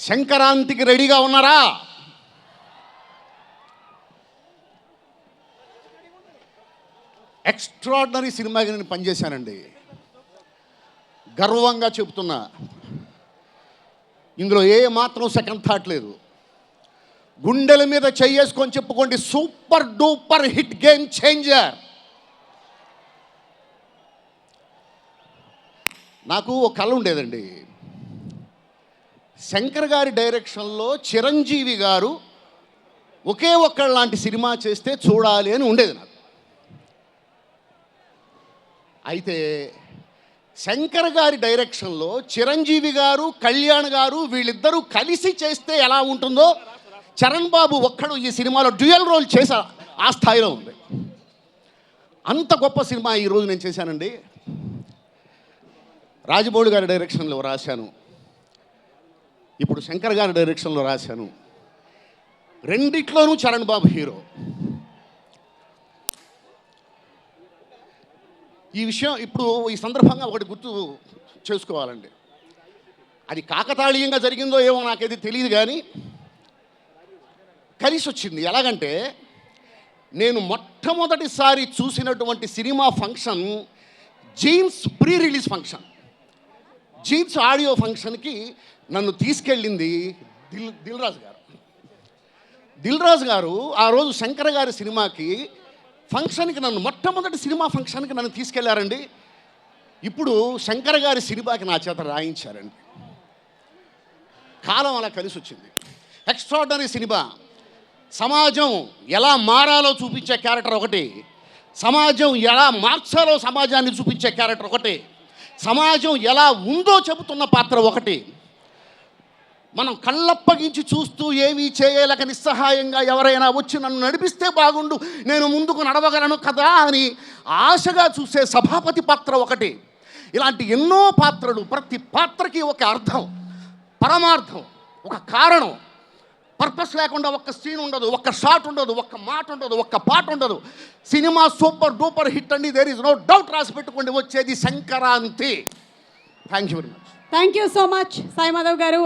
సంక్రాంతికి రెడీగా ఉన్నారా? ఎక్స్ట్రాడినరీ సినిమాకి నేను పనిచేశానండి. గర్వంగా చెబుతున్నా. ఇందులో ఏ మాత్రం సెకండ్ థాట్ లేదు. గుండెల మీద చేసుకొని చెప్పుకోండి super duper hit game changer నాకు ఒక కళ ఉండేదండి. శంకర్ గారి డైరెక్షన్లో చిరంజీవి గారు ఒకే ఒక్కళ్ళ లాంటి సినిమా చేస్తే చూడాలి అని ఉండేది నాకు. అయితే శంకర్ గారి డైరెక్షన్లో చిరంజీవి గారు కళ్యాణ్ గారు వీళ్ళిద్దరూ కలిసి చేస్తే ఎలా ఉంటుందో చరణ్ బాబు ఒక్కడు ఈ సినిమాలో డ్యూయల్ రోల్ చేసా ఆ స్థాయిలో ఉంది. అంత గొప్ప సినిమా ఈరోజు నేను చేశానండి. రాజమౌళి గారి డైరెక్షన్లో రాశాను. ఇప్పుడు శంకర్ గారి డైరెక్షన్లో రాశాను. రెండిట్లోనూ చరణ్ బాబు హీరో ఈ విషయం ఇప్పుడు ఈ సందర్భంగా ఒకటి గుర్తు చేసుకోవాలండి. అది కాకతాళీయంగా జరిగిందో ఏమో నాకేది తెలియదు కానీ కలిసి వచ్చింది ఎలాగంటే నేను మొట్టమొదటిసారి చూసినటువంటి cinema function jeans pre release function. Jeans audio ఫంక్షన్కి నన్ను తీసుకెళ్ళింది దిల్ దిల్ రాజు గారు. దిల్ రాజు గారు ఆ రోజు శంకర్ గారి సినిమాకి ఫంక్షన్కి నన్ను మొట్టమొదటి సినిమా ఫంక్షన్కి నన్ను తీసుకెళ్ళారండి. ఇప్పుడు శంకర్ గారి సినిమాకి నా చేత రాయించారండి. కాలం అలా కలిసి వచ్చింది. Extraordinary cinema. సమాజం ఎలా మారాలో చూపించే క్యారెక్టర్ ఒకటి. సమాజం ఎలా మార్చాలో సమాజాన్ని చూపించే క్యారెక్టర్ ఒకటి. సమాజం ఎలా ఉందో చెబుతున్న పాత్ర ఒకటి. మనం కళ్ళప్పగించి చూస్తూ ఏమీ చేయలేక నిస్సహాయంగా ఎవరైనా వచ్చి నన్ను నడిపిస్తే బాగుండు నేను ముందుకు నడవగలను కదా అని ఆశగా చూసే సభాపతి పాత్ర ఒకటి. ఇలాంటి ఎన్నో పాత్రలు ప్రతి పాత్రకి ఒక అర్థం పరమార్థం ఒక కారణం. పర్పస్ లేకుండా ఒక్క సీన్ ఉండదు ఒక్క షాట్ ఉండదు ఒక్క మాట ఉండదు ఒక్క పాట ఉండదు. సినిమా సూపర్ డూపర్ హిట్ అండి దేర్ ఇస్ నో డౌట్ రాసి పెట్టుకోండి వచ్చేది Sankranti. Thank you very much thank you so much Sai Madhav గారు.